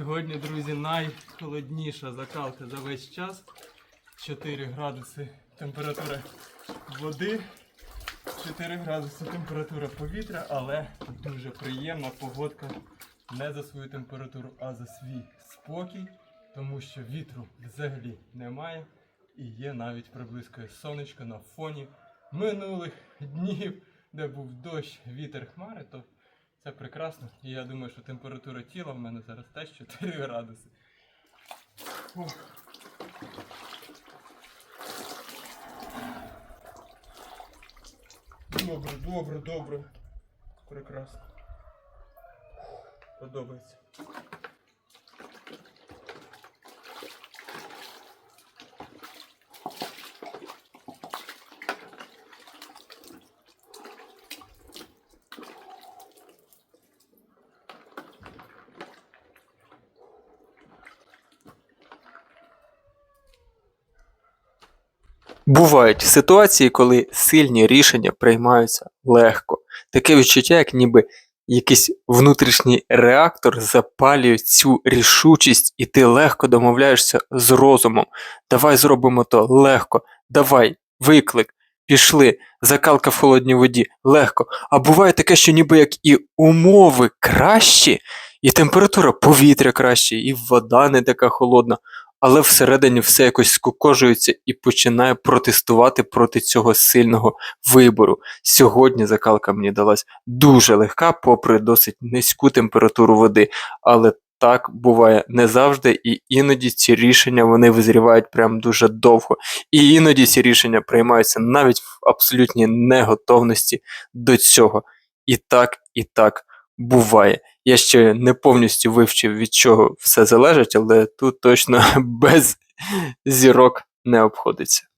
Сьогодні, друзі, найхолодніша закалка за весь час. 4 градуси температура води, 4 градуси температура повітря, але дуже приємна погодка не за свою температуру, а за свій спокій, тому що вітру взагалі немає і є навіть приблизкою сонечко на фоні минулих днів, де був дощ, вітер, хмари, то це прекрасно. І я думаю, що температура тіла в мене зараз теж 4 градуси. Ох. Добре, добре, добре. Прекрасно. Подобається. Бувають ситуації, коли сильні рішення приймаються легко. Таке відчуття, як ніби якийсь внутрішній реактор запалює цю рішучість, і ти легко домовляєшся з розумом. Давай зробимо то легко, давай, виклик, пішли, закалка в холодній воді, легко. А буває таке, що ніби як і умови кращі, і температура повітря краще, і вода не така холодна, але всередині все якось скукожується і починає протестувати проти цього сильного вибору. Сьогодні закалка мені далась дуже легка, попри досить низьку температуру води, але так буває не завжди, і іноді ці рішення вони визрівають прям дуже довго. І іноді ці рішення приймаються навіть в абсолютній неготовності до цього. І так, і так буває. Я ще не повністю вивчив, від чого все залежить, але тут точно без зірок не обходиться.